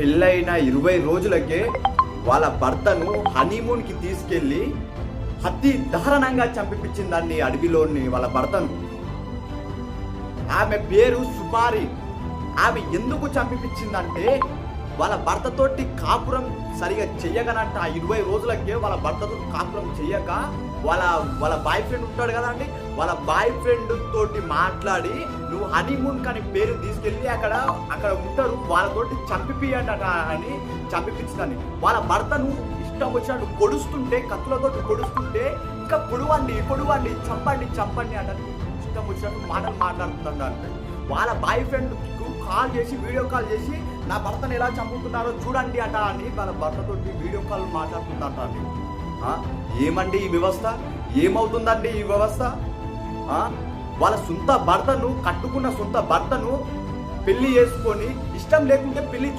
పెళ్ళైన ఇరవై రోజులకే వాళ్ళ భర్తను హనీమూన్కి తీసుకెళ్ళి అతి దారుణంగా చంపిపించిందండి అడవిలోని వాళ్ళ భర్తను. ఆమె పేరు సుపారి. ఆమె ఎందుకు చంపిపించిందంటే వాళ్ళ భర్తతోటి కాపురం సరిగా చెయ్యగనట. ఆ ఇరవై రోజులకే వాళ్ళ భర్తతో కాపురం చెయ్యక వాళ్ళ వాళ్ళ బాయ్ ఫ్రెండ్ ఉంటాడు కదండి. వాళ్ళ బాయ్ ఫ్రెండ్ తోటి మాట్లాడి నువ్వు హనీమూన్ కానీ పేరు తీసుకెళ్ళి అక్కడ అక్కడ ఉంటారు. వాళ్ళతోటి చంపిపియండి అని చంపిపించిందని వాళ్ళ భర్తను ఇష్టం వచ్చినట్టు పొడుస్తుంటే కత్తులతోటి పొడుస్తుంటే ఇంకా పొడవండి పొడవండి చంపండి చంపండి అంటే ఇష్టం వచ్చినట్టు మాటలు మాట్లాడుతుందంట. అంటే వాళ్ళ బాయ్ ఫ్రెండ్ కాల్ చేసి వీడియో కాల్ చేసి నా భర్తను ఎలా చంపుతున్నారో చూడండి అట అని వాళ్ళ భర్తతో వీడియో కాల్ మాట్లాడుతుందట అండి ఏమండి ఈ వ్యవస్థ? ఏమవుతుందండి ఈ వ్యవస్థ? వాళ్ళ సొంత భర్తను కట్టుకున్న సొంత భర్తను పెళ్ళి చేసుకొని ఇష్టం లేకుంటే పెళ్ళి